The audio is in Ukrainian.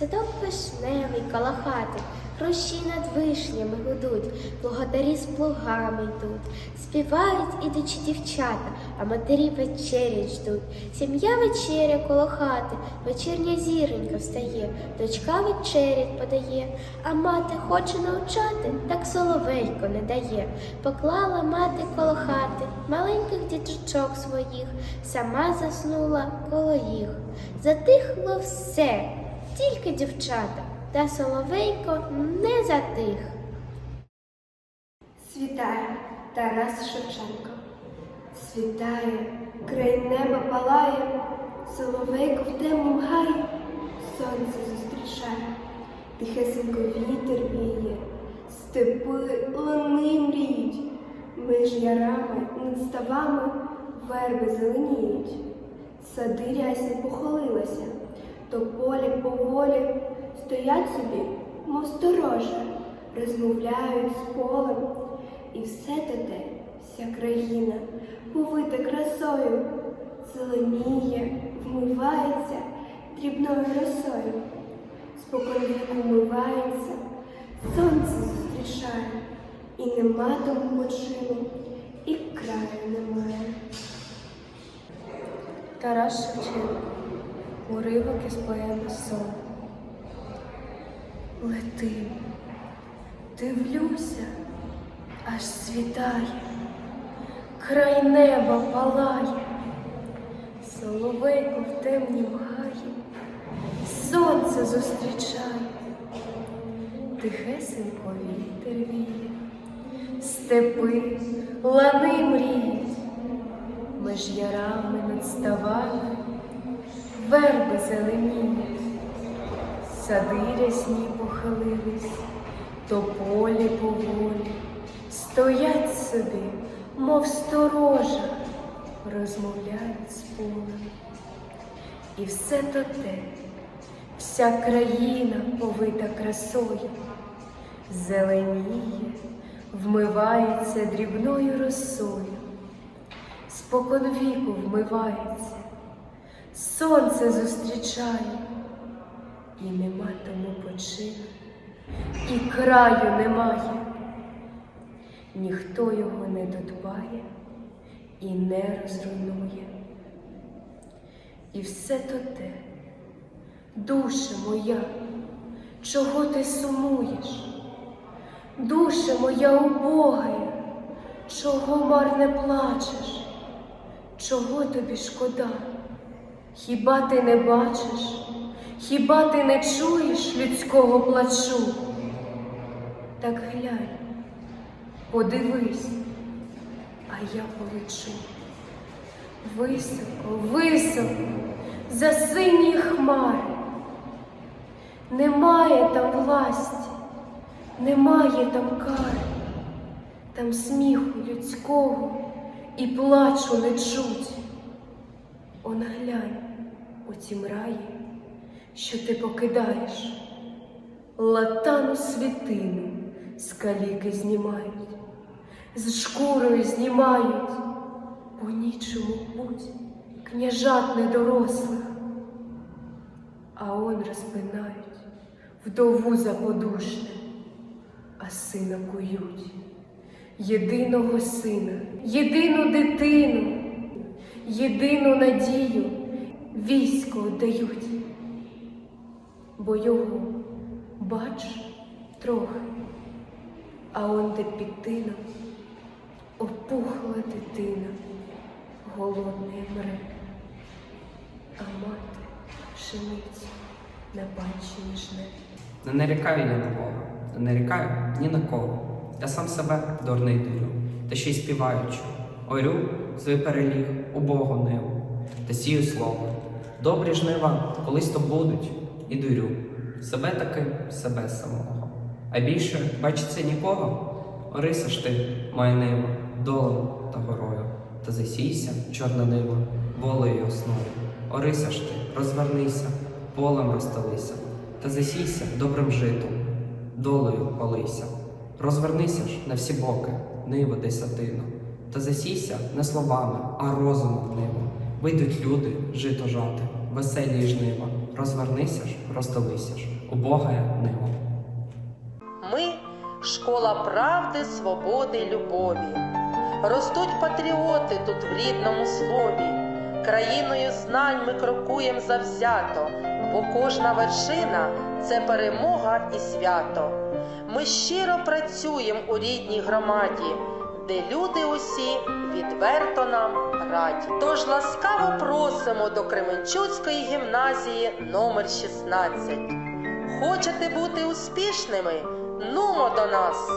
Садок вишневий коло хати, Рощі над вишнями гудуть, Благодарі з плугами йдуть, Співають ідучі дівчата, а матері вечері ждуть. Сім'я вечеря коло хати, вечірня зіронька встає, дочка вечерять подає, а мати хоче навчати, так соловейко не дає. Поклала мати коло хати маленьких діточок своїх, сама заснула коло їх. Затихло все, тільки дівчата, та соловейко не затих. Світає Тарас Шевченко. Світає, край неба палає, соловейко в темнім гаї, сонце зустрічає, тихесенько вітер віє, степи луни мріють, між ярами над ставами верби зеленіють, сади рясні похолилися, то полі поволі стоять собі, мов сторожа, розмовляють з полем, і все те вся країна, повита красою, зеленіє, вмивається дрібною росою, спокон віку вмивається, сонце зустрічає, і нема тому почину, і краю немає. Тарас Шевченко. Уривок із поеми Сон. Лети, дивлюся, аж світає, край неба палає, соловейко в темнім гаї, сонце зустрічає, тихесенько вітер віє, степи, лани мріють, меж ярами над верби зеленіють. Сади рясні похилились, то полі поволі, стоять собі, мов сторожа, розмовляють з полем. І все то те, вся країна повита красою, зеленіє, вмивається дрібною росою, спокон віку вмивається, сонце зустрічає і нема тому почину, і краю немає, ніхто його не додбає і не розруйнує. І все то те, душа моя, чого ти сумуєш? Душа моя убогая, чого марне плачеш? Чого тобі шкода? Хіба ти не бачиш? Хіба ти не чуєш людського плачу? Так глянь, подивись, а я полечу. Високо, високо, за сині хмари. Немає там власті, немає там кари, там сміху людського і плачу не чуть. Он глянь у тім раї що ти покидаєш, латану світину з каліки знімають, з шкурою знімають, по нічому путь княжат недорослих, а он розпинають вдову заподушне, а сина кують, єдиного сина, єдину дитину, єдину надію військо дають бо його, бач, трохи, а он де під тином опухла дитина, голодний мре, а мати пшеницю на панщині жне. Не нарікаю я на Бога, не нарікаю ні на кого. Я сам себе дурний дурю, та ще й співаючи. Орю свій переліг у ниву, та сію слово. Добрі жнива колись то будуть, і дурю. Себе таки, себе самого. А більше бачиться нікого. Ориса ж ти, моя нива, долем та горою, та засійся, чорна нива, волею основою. Ориса ж ти, розвернися, полем розстелися, та засійся добрим житом, долею полися. Розвернися ж на всі боки, нива десятину, та засійся не словами, а розумом нива. Вийдуть люди жито жати, веселі жнива, розвернися ж, роздалися ж, убогая ниво. Ми школа правди, свободи, любові. Ростуть патріоти тут в рідному слові. Країною знань ми крокуєм завзято, бо кожна вершина це перемога і свято. Ми щиро працюємо у рідній громаді, де люди усі відверто нам раді. Тож ласкаво просимо до Кременчуцької гімназії номер 16. Хочете бути успішними? Нумо до нас!